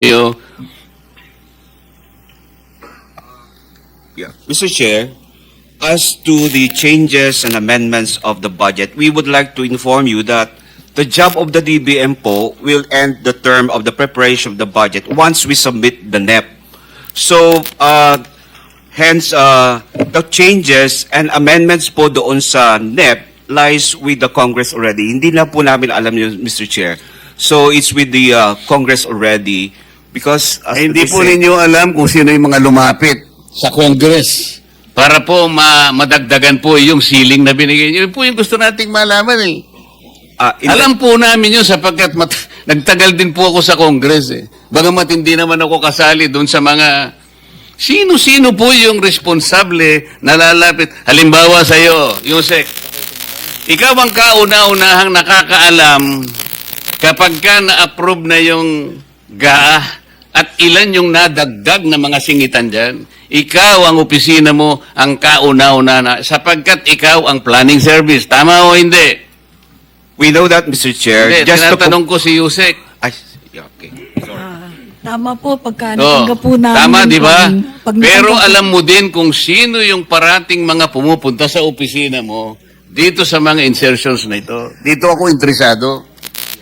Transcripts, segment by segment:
you. Yeah. Mr. Chair, as to the changes and amendments of the budget, we would like to inform you that the job of the DBM po will end the term of the preparation of the budget once we submit the NEP. So, uh, hence, uh, the changes and amendments po doon sa NEP lies with the Congress already. Hindi na po namin alam yun, Mr. Chair. So, it's with the uh, Congress already because... as Ay, hindi they po say- ninyo alam kung sino yung mga lumapit sa Congress. Para po ma madagdagan po yung ceiling na binigay niyo. Yun po yung gusto nating malaman eh. Ah, in- Alam po namin yun sapagkat mat- nagtagal din po ako sa Congress eh. Bagamat hindi naman ako kasali doon sa mga sino-sino po yung responsable na lalapit. Halimbawa sa iyo, Yusek, ikaw ang kauna-unahang nakakaalam kapag ka na-approve na yung GAA at ilan yung nadagdag na mga singitan dyan, ikaw ang opisina mo ang kauna-una na sapagkat ikaw ang planning service. Tama o hindi? We know that, Mr. Chair. Hindi, Just to tinatanong ko si Yusek. Ay, okay. Ah, tama po, pagka No, natanggap po namin. tama, di ba? pag Pero alam mo din kung sino yung parating mga pumupunta sa opisina mo dito sa mga insertions na ito. Dito ako interesado.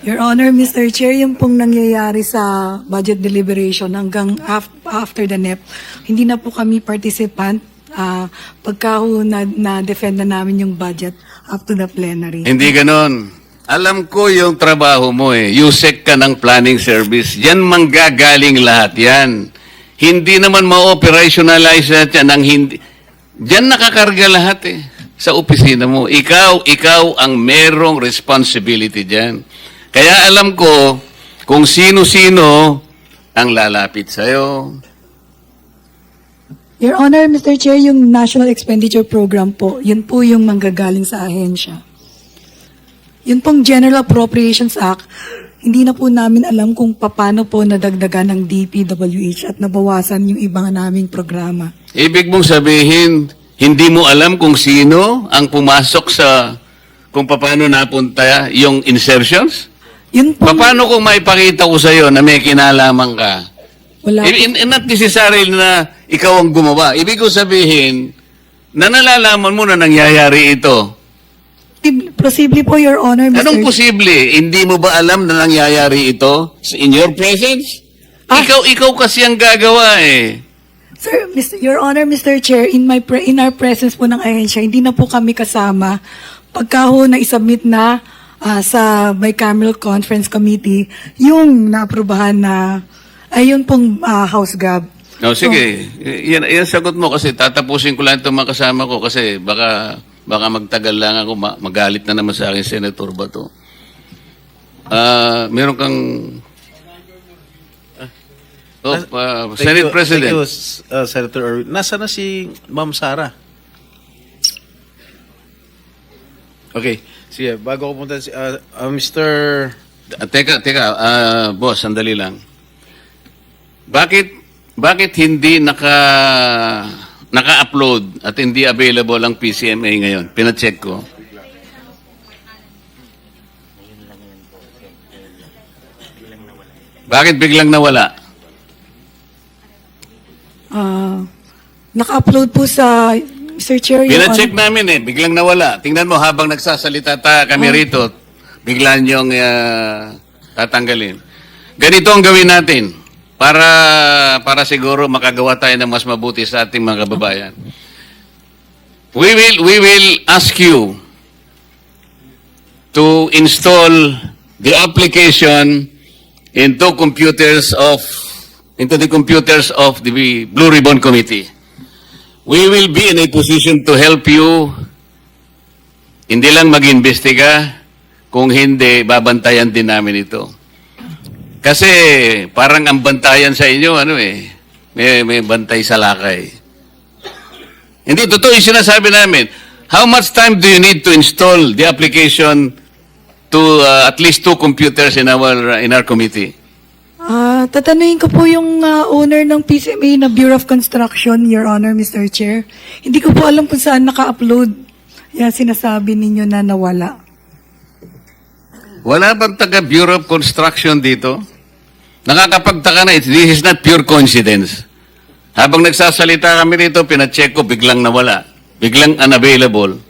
Your Honor, Mr. Chair, yung pong nangyayari sa budget deliberation hanggang af- after the NEP, hindi na po kami participant ah, pagka ho na, na-defend na namin yung budget up to the plenary. Hindi ganon. Alam ko yung trabaho mo eh. Yusek ka ng planning service. Yan manggagaling lahat yan. Hindi naman ma-operationalize yan. Ang hindi, Diyan nakakarga lahat eh. Sa opisina mo. Ikaw, ikaw ang merong responsibility dyan. Kaya alam ko kung sino-sino ang lalapit sa'yo. Your Honor, Mr. Chair, yung National Expenditure Program po, yun po yung manggagaling sa ahensya. Yun pong General Appropriations Act, hindi na po namin alam kung paano po nadagdagan ng DPWH at nabawasan yung ibang naming programa. Ibig mong sabihin, hindi mo alam kung sino ang pumasok sa kung paano napunta yung insertions? Yun po, Paano kung maipakita ko sa iyo na may kinalaman ka? wala. In, in, not necessarily na ikaw ang gumawa. Ibig ko sabihin, na nalalaman mo na nangyayari ito. Posible po, Your Honor, Mr. Anong posible? Hindi mo ba alam na nangyayari ito in your presence? Ah. Ikaw, ikaw kasi ang gagawa eh. Sir, Mr. Your Honor, Mr. Chair, in my pre- in our presence po ng ahensya, hindi na po kami kasama. Pagka ho na isubmit na ah, sa bicameral conference committee, yung naaprubahan na ayun pong ah, House Gab. No, sige. Y- yan, yan sagot mo kasi tatapusin ko lang itong mga kasama ko kasi baka baka magtagal lang ako ma- magalit na naman sa akin Senator Bato. Ah, meron kang Oh, ah, Thank Senate you- President. Thank you, uh, Senator Erwin. Nasa na si Ma'am Sara? Okay. Sige, bago ko punta si uh, uh, Mr. Teka, teka, ah, boss, sandali lang. Bakit bakit hindi naka naka-upload at hindi available ang PCMA ngayon? Pina-check ko. Bakit biglang nawala? Ah, naka-upload po sa Mr. Chair, Your Pina-check Honor. namin eh, biglang nawala. Tingnan mo habang nagsasalita ta kami rito, bigla niyong ah, tatanggalin. Ganito ang gawin natin para para siguro makagawa tayo ng mas mabuti sa ating mga kababayan. We will we will ask you to install the application into computers of into the computers of the Blue Ribbon Committee. We will be in a position to help you hindi lang mag-imbestiga, kung hindi, babantayan din namin ito. Kasi parang ang bantayan sa inyo, ano eh, may, may bantay sa lakay. Hindi, totoo yung sinasabi namin. How much time do you need to install the application to uh, at least two computers in our in our committee? Ah, tatanungin ko po yung ah, owner ng PCMA na Bureau of Construction, Your Honor, Mr. Chair. Hindi ko po alam kung saan naka-upload. Yan sinasabi ninyo na nawala. Wala bang taga Bureau of Construction dito? Nakakapagtaka na, it- this is not pure coincidence. Habang nagsasalita kami rito, pinacheck ko, biglang nawala. Biglang unavailable.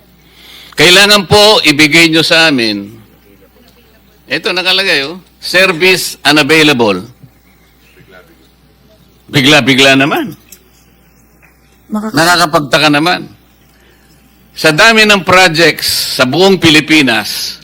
Kailangan po ibigay nyo sa amin, ito nakalagay oh, service unavailable. Bigla-bigla naman. Nakakapagtaka naman. Sa dami ng projects sa buong Pilipinas,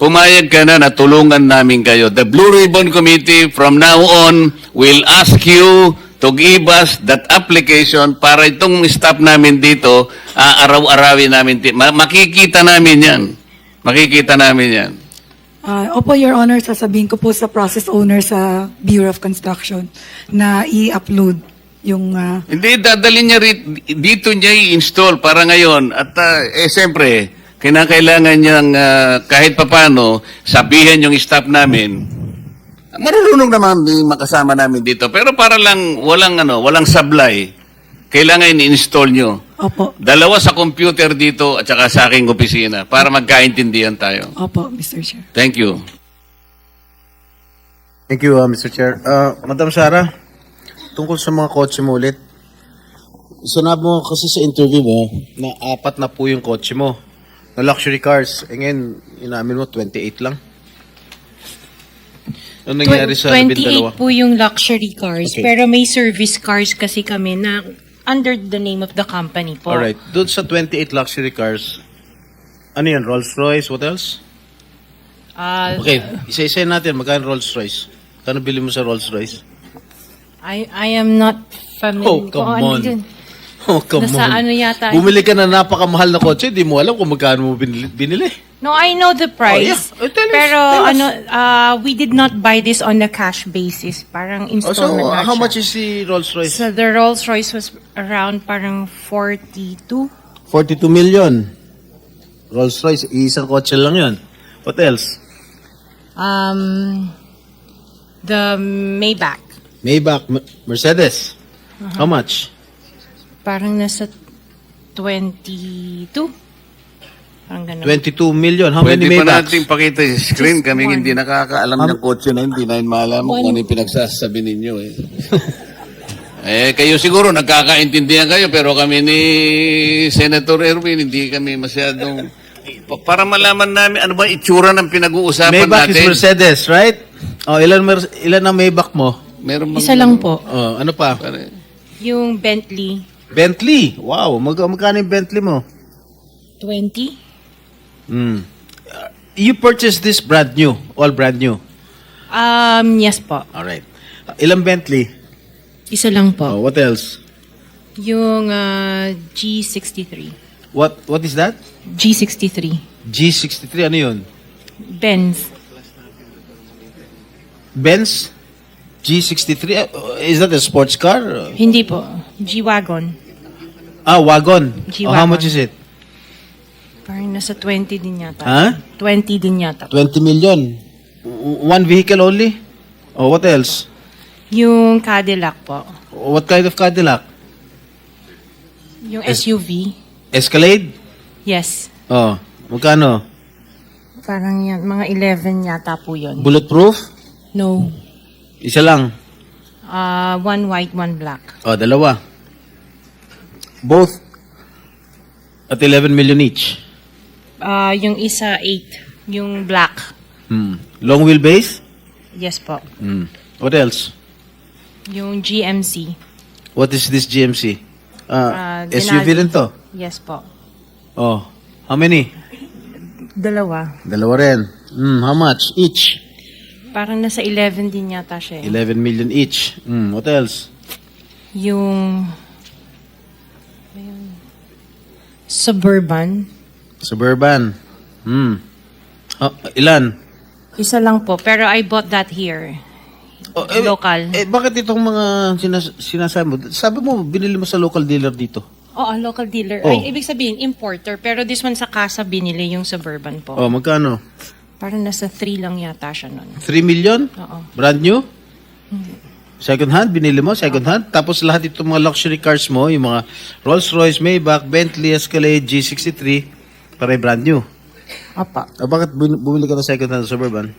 pumayag ka na na tulungan namin kayo. The Blue Ribbon Committee from now on will ask you to give us that application para itong staff namin dito, aaraw-arawin namin. makikita namin yan. Makikita namin yan. Ah, opo, Your Honor, sasabihin ko po sa process owner sa Bureau of Construction na i-upload yung ah, Hindi, dadalhin niya rit, dito niya i-install para ngayon. At ah, eh, siyempre, kinakailangan niyang ah, kahit papano sabihin yung staff namin. Marunong naman di makasama namin dito. Pero para lang walang ano, walang sablay. Kailangan i-install niyo. Opo. Dalawa sa computer dito at saka sa aking opisina para magkaintindihan tayo. Opo, Mr. Chair. Thank you. Thank you, uh, Mr. Chair. Uh, Madam Sara, tungkol sa mga kotse mo ulit. Sinabi mo kasi sa interview mo na apat na po yung kotse mo na luxury cars. E ngayon, inamin mo 28 lang. Ano nangyari sa labing dalawa? 28 po yung luxury cars, Okay. pero may service cars kasi kami na under the name of the company po. Alright, doon sa 28 luxury cars, ano yan, Rolls Royce, what else? Ah, Okay, isa-isa natin, magkano Rolls Royce? Kano bili mo sa Rolls Royce? I, I am not familiar. Oh, come kung ano on. dyan. Oh, come Nasa on. ano yata- Bumili ka na napakamahal na kotse, di mo alam kung magkano mo binili. binili. No, I know the price. Oh, yeah. Oh, tell us, pero tell us. ano, uh, we did not buy this on a cash basis. Parang Oh, so, installment na how siya. much is the Rolls Royce? So the Rolls Royce was around parang 42. 42 million. Rolls Royce, isang kotse lang yun. What else? Um, the Maybach. Maybach, M- Mercedes. How much? Parang nasa 22. Parang ganun. 22 million. How Pwede many pa Maybachs? natin pakita yung screen. Just Kaming one. hindi nakakaalam ng kotse na hindi namin maalam kung ano yung pinagsasabi ninyo eh. eh, kayo siguro nagkakaintindihan kayo pero kami ni Senator Erwin hindi kami masyadong pa- para malaman namin ano ba itsura ng pinag-uusapan Maybach is natin. Mercedes, right? Oh, ilan mer- ilan ang Maybach mo? Meron bang- Isa lang po. Oh, ano pa? Pare- Yung Bentley, Bentley. Wow, mag magkano yung Bentley mo? 20. Hmm. Uh, you purchased this brand new, all brand new. Um, yes po. All right. Uh, ilang Bentley? Isa lang po. Oh, what else? Yung uh, G63. What what is that? G63. G63 ano 'yun? Benz. Benz G63 uh, is that a sports car? Hindi po. G-Wagon. Ah, wagon. G-wagon. Oh, how much is it? Parang nasa 20 din yata. Ha? 20 din yata. 20 million. W- One vehicle only? Oh, what else? Yung Cadillac po. What kind of Cadillac? Yung SUV. Escalade? Yes. Oh, magkano? Parang yan. Mga 11 yata po yun. Bulletproof? No. Isa lang. Uh, one white, one black. Oh, dalawa. Both at 11 million each. Uh, yung isa 8. Yung black. Hmm. Long wheelbase? Yes po. Hmm. What else? Yung GMC. What is this GMC? Ah, Ah, SUV Denali. rin to. Yes po. Oh, how many? Dalawa. Dalawa rin. Hmm, how much each? Parang nasa 11 din yata siya. eh. 11 million each. Hmm, what else? Yung Suburban. Suburban. Hmm. Ah, ilan? Isa lang po, pero I bought that here. Oh, eh, Local. Eh, bakit itong mga sinas- sinasabi mo? Sabi mo, binili mo sa local dealer dito. Oo, local dealer. Oh. Ay, ibig sabihin, importer. Pero this one sa casa binili yung Suburban po. Oh, magkano? Parang nasa 3 lang yata siya nun. 3 million? Oo. Brand new? Second hand, binili mo, second hand. Tapos lahat itong mga luxury cars mo, yung mga Rolls Royce, Maybach, Bentley, Escalade, G63, para brand new. Apa. Ah, bakit bin- bumili ka ng second hand Suburban?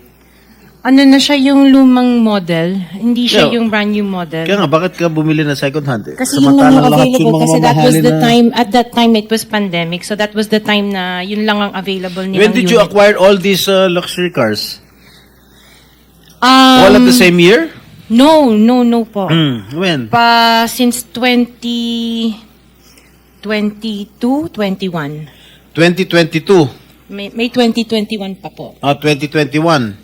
Ano na siya yung lumang model, hindi siya Yeah. yung brand new model. Kaya nga, bakit ka bumili ng second hand? Eh? Kasi yun lang yung Samantalang lahat yung available mga kasi that was mamahalin the na- time, at that time it was pandemic, so that was the time na yun lang ang available nilang When did you unit. acquire all these uh, luxury cars? Um, all at the same year? No, no, no po. Hmm, when? Pa, since 20, 22, 21. 2022. May, may 2021 pa po. Ah, 2021.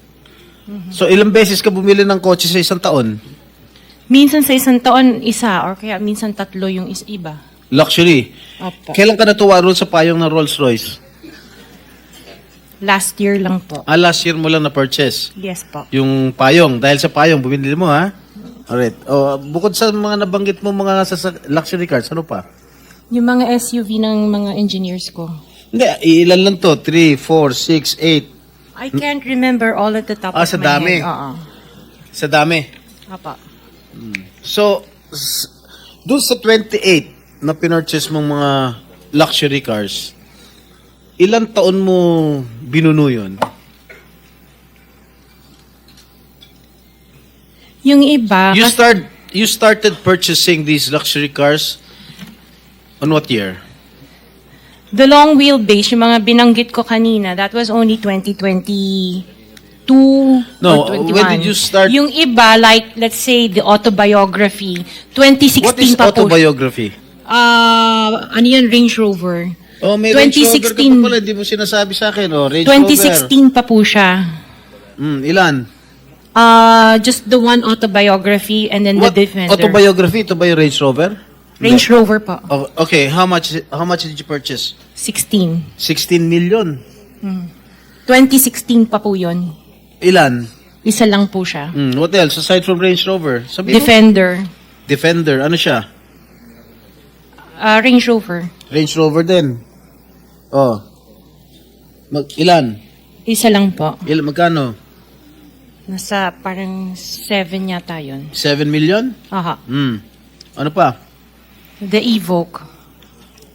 So, ilang beses ka bumili ng kotse sa isang taon? Minsan sa isang taon, isa, or kaya minsan tatlo yung is iba. Luxury. Opo. Kailan ka natuwa roon sa payong ng Rolls Royce? Last year lang po. Ah, last year mo lang na-purchase. Yes po. Yung payong. Dahil sa payong, bumili mo, ha? Alright. Oh, bukod sa mga nabanggit mo mga luxury cars, ano pa? Yung mga SUV ng mga engineers ko. Hindi, ilan lang to? 3, 4, 6, 8. I can't remember all at the top Ah, of sa my dami. head. Oo. Sa dami. Apa. So, s- dun sa 28 na pinurchase mong mga luxury cars, ilan taon mo binuno yun? Yung iba, You kas- start you started purchasing these luxury cars on what year? the long wheelbase, yung mga binanggit ko kanina, that was only 2022 No, or 21. when did you start- Yung iba, like, let's say, the autobiography, 2016 What is pa po. autobiography? Ah, ano yan, Range Rover. Oh, may Range Rover ka 2016. pa pala, hindi mo sinasabi sa akin. Oh, Range 2016 pa po siya. Rover. Mm, ilan? Ah, just the one autobiography and then What the Defender. autobiography? Ito ba yung Range Rover? Range Rover po. Oh, okay, how much how much did you purchase? 16. 16 million. 2016 pa po yun. Ilan? Isa lang po siya. Mm, what else aside from Range Rover? Sabi mo? Defender. Defender, ano siya? Ah, Range Rover. Range Rover din. Oh. Mag ilan? Isa lang po. Il magkano? Nasa parang 7 yata yun. 7 million? Aha. Hmm. Ano pa? The Evoque.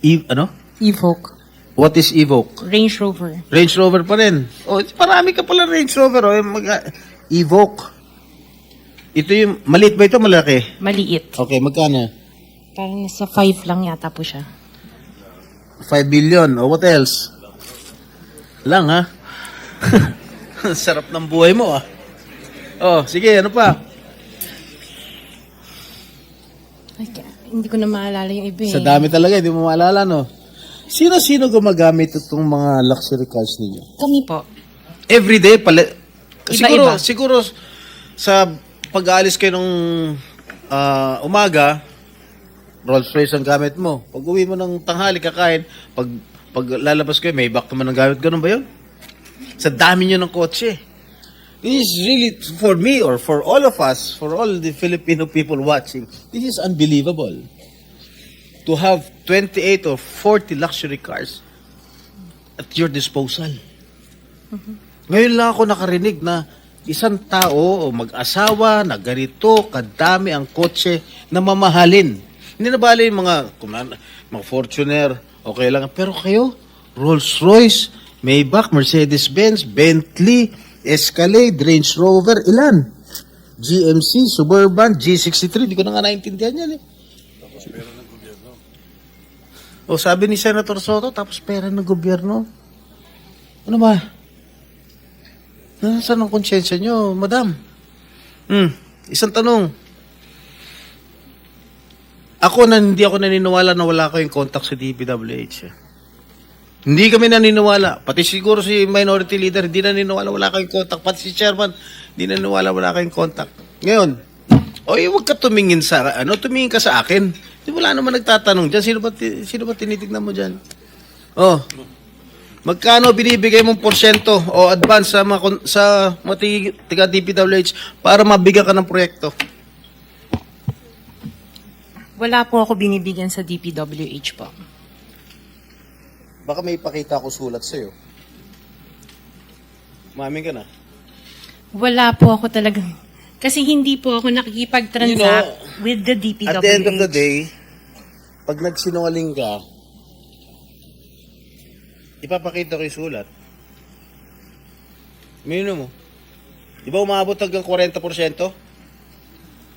E ano? Evoque. What is Evoque? Range Rover. Range Rover pa rin. Oh, marami ka pala Range Rover. Oh. Mag Evoque. Ito yung, maliit ba ito malaki? Maliit. Okay, magkano? Parang nasa 5 lang yata po siya. 5 billion. Oh, what else? Lang, ha? Sarap ng buhay mo, ah. Oh, sige, ano pa? Ay, hindi ko na maalala yung iba eh. Sa dami talaga, hindi mo maalala, no? Sino-sino gumagamit itong mga luxury cars ninyo? Kami po. Every day, pala... siguro, Iba-iba. siguro sa pag-aalis kayo nung ah, umaga, Rolls Royce ang gamit mo. Pag uwi mo ng tanghali, kakain, pag, pag lalabas kayo, may back naman ang gamit. Ganun ba yun? Sa dami nyo ng kotse. This is really, for me or for all of us, for all the Filipino people watching, this is unbelievable. To have 28 or 40 luxury cars at your disposal. Ngayon lang ako nakarinig na isang tao o mag-asawa na ganito kadami ang kotse na mamahalin. Hindi na bali yung mga, kung na- mga Fortuner, okay lang. Pero kayo, Rolls-Royce, Maybach, Mercedes-Benz, Bentley, Escalade, Range Rover, ilan? GMC, Suburban, G63, di ko na nga naintindihan yan eh. O sabi ni Senator Soto, tapos pera ng gobyerno. Ano ba? Nasaan ang konsyensya nyo, madam? Hmm, isang tanong. Ako na hindi ako naniniwala na wala kayong contact sa DPWH. eh. Hindi kami naniniwala. Pati siguro si minority leader, hindi naniniwala wala kayong contact. Pati si chairman, hindi naniniwala wala kayong contact. Ngayon, oy, huwag ka tumingin sa, ano, tumingin ka sa akin. Di wala naman nagtatanong dyan. Sino ba, sino ba tinitignan mo dyan? Oh, Magkano binibigay mong porsyento o advance sa mga, sa mga tig- tiga DPWH para mabigyan ka ng proyekto? Wala po ako binibigyan sa DPWH po. Baka may ipakita ako sulat sa'yo. Mamin ka na. Wala po ako talagang... Kasi hindi po ako nakikipag-transact You know, with the DPWH. At the end of the day, pag nagsinungaling ka, ipapakita ko yung sulat. Mino mo. Di ba umabot hanggang 40%?